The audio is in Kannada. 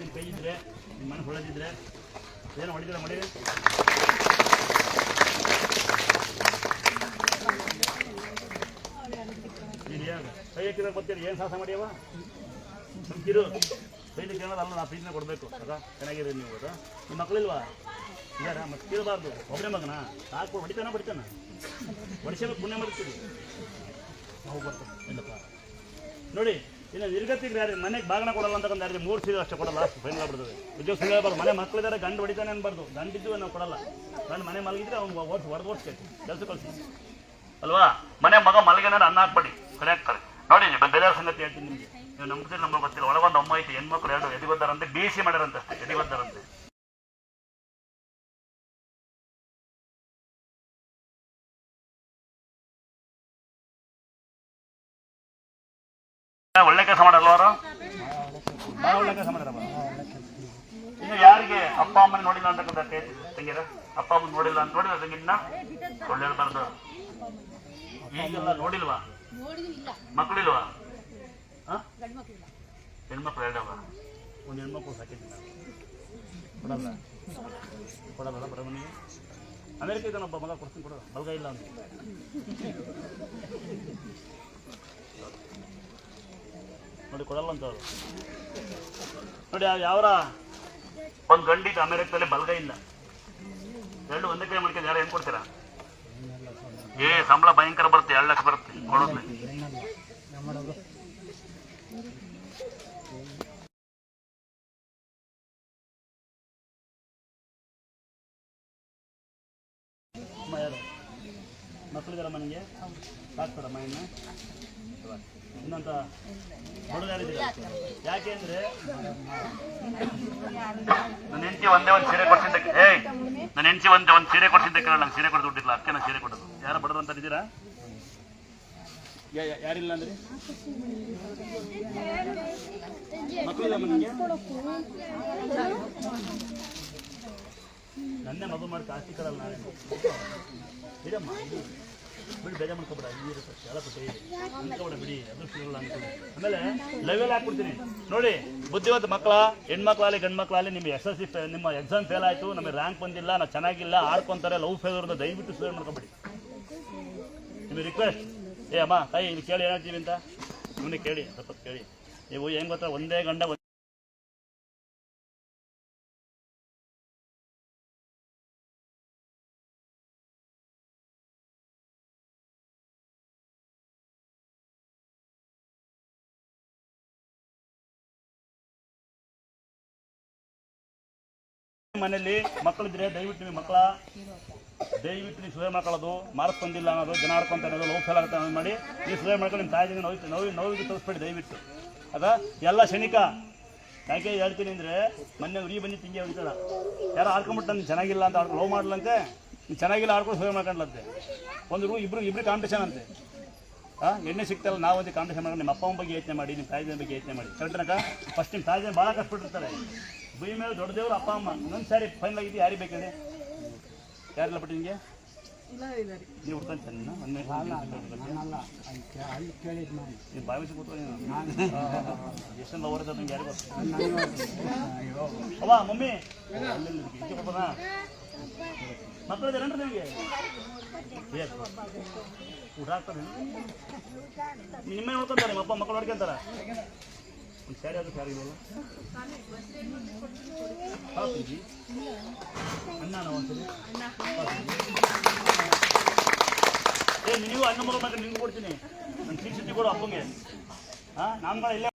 ನಿಮ್ಮ ಕೈ ಇದ್ರೆ, ನಿಮ್ಮ ಮನೆ ಹೊಳೆದಿದ್ರೆ, ಏನು ಹೊಡಿತೀರ ಮಾಡಿ? ಕೈ ಬರ್ತೀರಿ ಏನು ಸಾಹಸ ಮಾಡಿಯವ ಸುಮ್ಕಿರು ಕೈಲಿ ಕೇಳೋದು ಅಲ್ಲ ಕೊಡಬೇಕು. ಅದ ಚೆನ್ನಾಗಿದೆ ನೀವು ಅದ. ನಿಮ್ಮ ಮಕ್ಕಳಿಲ್ವಾ ಇದಾರ? ಮತ್ತೆ ಕೇಳಬಾರ್ದು. ಒಬ್ಬನೇ ಮಗನ? ಸಾಕು, ಹೊಡಿತಾನ ಬಡಿತಾನ ಹೊಡಿಸಬೇಕು ಪುಣ್ಯ ಮಾಡ್ತೀವಿ ನಾವು ನೋಡಿ ಇನ್ನು ನಿರ್ಗತಿ ಯಾರು ಮನೆಗೆ ಬಾಗಣ ಕೊಡಲ್ಲ ಅಂತಕ್ಕಂಥ ಯಾರಿಗೆ ಮೂರು ಸೀರೆ ಅಷ್ಟೇ ಕೊಡಲ್ಲ ಅಷ್ಟು ಫೈನಲ್ ಆಗ್ಬಿಡ್ತದೆ ಉದ್ಯೋಗ ಸಂಘ ಹೇಳ್ಬಾರ್ದು. ಮನೆ ಮಕ್ಕಳಿದ್ದಾರೆ ಗಂಡು ಹೊಡಿತಾನೆ ಅನ್ಬಾರ್ದು. ಗಂಡಿದ್ದು ನಾವು ಕೊಡಲ್ಲ. ಗಂಡು ಮನೆ ಮಲಗಿದ್ರೆ ಅವ್ನು ಓಟ್ ಹೊಡೆದು ಓಡಿಸ್ಬೇಕು ಕೆಲಸ ಕಳಿಸಿ. ಅಲ್ವಾ? ಮನೆ ಮಗ ಮಲಗಿನ ಅನ್ನ ಹಾಕ್ಬೇಡಿ. ಕರೆ ಹಾಕ್ತಾರೆ. ನೋಡಿ ಬೇರೆ ಸಂಗತಿ ಹೇಳ್ತೀನಿ ನಿಮಗೆ. ನೀವು ನಂಬಿದ್ರೆ ನಂಬರ್ ಗೊತ್ತಿಲ್ಲ. ಒಳಗೊಂದು ಅಮ್ಮ ಐತಿ, ಹೆಣ್ಮಕ್ಳು ಎರಡು ಎದಿಗೊದ್ದಾರಂತೆ, ಬಿ ಸಿ ಮಾಡ್ಯಾರಂತೆ ಎದಿಗೊದ್ದಾರಂತೆ. ಒಳ್ಳೆ ಕೆಲಸ ಮಾಡಲ್ವ ಅವರು? ಒಳ್ಳೆ ಕೆಲಸ ಮಾಡ್ಯಾರಪ್ಪ ಇನ್ನು ಯಾರಿಗೆ ಅಪ್ಪ ಅಮ್ಮನ ನೋಡಿಲ್ಲ ಅಂತಕ್ಕಂಥ ತಂಗಿರ ಅಪ್ಪ ಅಮ್ಮನ ನೋಡಿಲ್ಲ ಅಂತ ನೋಡಿಲ್ಲ ತಂಗಿನ ಒಳ್ಳೇರ್ಬಾರ್ದು ಈಗೆಲ್ಲ ನೋಡಿಲ್ವಾ? ಮಕ್ಕಳಿಲ್ವಾ? ಹೆಣ್ಮಕ್ಳು ಎರಡವ? ಒಂದು ಹೆಣ್ಮಕ್ಳು ಸಾಕಿದ್ದೀನಿ ಕೊಡಲ್ಲ. ಕೊಡಲ್ಲ ಬಡ ಮನೆಗೆ. ಅಮೇರಿಕ ಒಬ್ಬ ಮಗ ಕೊಡ್ತೀನಿ ಕೊಡೋದು ಬಲ್ಗ ಇಲ್ಲ ಅಂತ. ನೋಡಿ ಕೊಡಲ್ಲ ಅಂತ ಅವ್ರು. ನೋಡಿ ಯಾವರ? ಒಂದು ಗಂಡಿಗೆ ಅಮೆರಿಕದಲ್ಲಿ ಬಲ್ಗ ಇಲ್ಲ. ಎರಡು ಒಂದೇ ಕೈ ಮಾಡ್ಕೊಂಡು ಯಾರು ಏನು ಕೊಡ್ತೀರಾ? ಏ ಸಂಬಳ ಭಯಂಕರ ಬರುತ್ತೆ ಎರಡು ಲಕ್ಷ ಬರುತ್ತೆ ಕೊಡೋದು ಅಮ್ಮ ಯಾರು? ಮಕ್ಕಳಿದಾರ ಮನೆಗೆ? ಸಾಕ್ತಾರ ಮನೆಯನ್ನ ಇನ್ನಂತ ಯಾಕೆಂದ್ರೆ ಯಾಕೆ ಅಂದ್ರೆ ನನ್ನ ಹೆಂಡತಿ ಒಂದೇ ಒಂದು ಸೀರೆ ಕೊಡ್ಸಿದ್ದಕ್ಕೆ ಏ ನನ್ನ ಹೆಂಡತಿ ಒಂದೇ ಒಂದು ಸೀರೆ ಕೊಡ್ಸಿದ್ದಕ್ಕೆ ನಂಗೆ ಸೀರೆ ಕೊಡ್ದು ಬಿಟ್ಟಿಲ್ಲ ಅದಕ್ಕೆ ನಾನು ಸೀರೆ ಕೊಡೋದು. ಯಾರು ಬಡದ್ರು ಅಂತ ಇದ್ದೀರಾ ಯಾರಿಲ್ಲ ಅಂದ್ರೆ? ಮಕ್ಕಳಿಲ್ಲ ಮನೆಗೆ? ನನ್ನೇ ಮಗು ಮಾಡಿ ಕಾಸ್ತಿ ಕಡಲ್ಲ ನಾಳೆ ಬಿಡಮ್ಮ ಬಿಡಿ, ಬೇಜಾರು ಮಾಡ್ಕೊಬೇಡ ನೀರು ಇರುತ್ತೆ ಅನ್ಕೋಬೇಡ ಬಿಡಿ ಅದು ಸಿಗಲ್ಲ ಅನ್ಕೊಂಡು. ಆಮೇಲೆ ಲೆವೆಲ್ ಹಾಕ್ಬಿಡ್ತೀನಿ. ನೋಡಿ, ಬುದ್ಧಿವಂತ ಮಕ್ಕಳ ಹೆಣ್ಮಕ್ಳಾಗಲಿ ಗಂಡು ಮಕ್ಕಳಾಗಲಿ ನಿಮ್ಮ ಎಸ್ ಎಸ್ ಸಿ ನಿಮ್ಮ ಎಕ್ಸಾಮ್ ಫೇಲ್ ಆಯಿತು, ನಮಗೆ ರ್ಯಾಂಕ್ ಬಂದಿಲ್ಲ, ನಾವು ಚೆನ್ನಾಗಿಲ್ಲ, ಆಡ್ಕೊಂತಾರೆ ಲವ್ ಫೇಲ್ ಅಂತ ದಯವಿಟ್ಟು ಸುಧಾರಣೆ ಮಾಡ್ಕೊಬೇಡಿ. ನಿಮಗೆ ರಿಕ್ವೆಸ್ಟ್ ಏ, ಅಮ್ಮ, ತಾಯಿ ಇಲ್ಲಿ ಕೇಳಿ ಏನಾಗ್ತೀವಿ ಅಂತ? ನಿಮ್ಮನ್ನೇ ಕೇಳಿ, ಸ್ವಲ್ಪ ಕೇಳಿ. ನೀವು ಹೆಂಗ್ ಗೊತ್ತಾ, ಒಂದೇ ಗಂಡ ಮನೆಯಲ್ಲಿ ಮಕ್ಕಳಿದ್ರೆ ದಯವಿಟ್ಟು ನಿಮ್ಮ ಮಕ್ಕಳ ದಯವಿಟ್ಟು ನೀವು ಸುಧಾರಣೆ ಮಾಡ್ಕೊಳ್ಳೋದು ಮಾರ್ಕ್ ಬಂದಿಲ್ಲ ಅನ್ನೋದು, ಜನ ಆಡ್ಕೊಂತ ಅನ್ನೋದು ಲವ್ ಫೇಲ್ ಆಗುತ್ತೆ ಅನ್ನೋದು ಮಾಡಿ, ನೀವು ಸುಧಾರಣೆ ಮಾಡ್ಕೊಂಡು ನಿಮ್ಮ ತಾಯಿಗೆ ನೋವು ನೋವು, ನೋವಿಗೆ ತೋರಿಸ್ಬೇಡಿ ದಯವಿಟ್ಟು. ಅದ? ಎಲ್ಲ ಕ್ಷಣಿಕ ಯಾಕೆ ಹೇಳ್ತೀನಿ ಅಂದರೆ, ಮೊನ್ನೆ ಉರಿ ಬಂದು ತಿಂಗಿ ಅಂತೇಳ ಯಾರು ಆಡ್ಕೊಂಬಿಟ್ಟು ನಾನು ಚೆನ್ನಾಗಿಲ್ಲ ಅಂತ ಆಡ್ಕೊಂಡು ಲೋ ಮಾಡ್ಲಂತೆ. ನೀನು ಚೆನ್ನಾಗಿಲ್ಲ ಆಡ್ಕೊಂಡು ಸುಧಾರಣೆ ಮಾಡ್ಕೊಂಡ್ಲಂತೆ. ಒಂದು ರೂ ಇಬ್ರು ಇಬ್ರು ಕಾಂಪಿಟೇಷನ್ ಅಂತೆ. ಹಾಂ ಎಣ್ಣೆ ಸಿಗ್ತಲ್ಲ ನಾವು ಒಂದು ಕಾಂಪಿಟೇಷನ್ ಮಾಡಿ ನಿಮ್ಮ ಅಪ್ಪ ಬಗ್ಗೆ ಯೋಚನೆ ಮಾಡಿ, ನಿಮ್ಮ ತಾಯಿ ಬಗ್ಗೆ ಯೋಚನೆ ಮಾಡಿ. ಕರೆಕ್ಟನಕ ಫಸ್ಟ್ ನಿಮ್ಮ ತಾಯಿ ಭಾಳ ಕಷ್ಟಪಟ್ಟಿರ್ತಾರೆ ಭೂಮಿ ಮೇಲೆ ದೊಡ್ಡ ದೇವ್ರು ಅಪ್ಪ ಅಮ್ಮ. ಇನ್ನೊಂದು ಸಾರಿ ಫೈನಲ್ ಆಗಿದ್ದು ಯಾರಿಗೆ ಬೇಕಿದೆ ಯಾರಿಲ್ಲ ಬಟ್ ನಿಮಗೆ? ನೀವು ಯಾರಿಗೂ? ಅವ್ವ ಮಮ್ಮಿ. ನಿಮಗೆ? ಊಟ ಹಾಕ್ತಾರೆ ನಿಮ್ಮೇ ನೋಡ್ಕೊಂತಾರೆ ನಿಮ್ಮ ಅಪ್ಪ ಮಕ್ಕಳು ನೋಡ್ಕೊಂತಾರ. ಒಂದು ಸ್ಯಾರಿ ಸ್ಯಾರಿ ಒಂದ್ಸರಿ. ಏ ನೀವು ಅನ್ನ ಮಗ ನಿಮ್ಗೆ ಕೊಡ್ತೀನಿ. ನನ್ನ ಸೀಟ್ ಕೊಡು ಅಪ್ಪಂಗೆ. ಹಾಂ ನಾನು ಇಲ್ಲೇ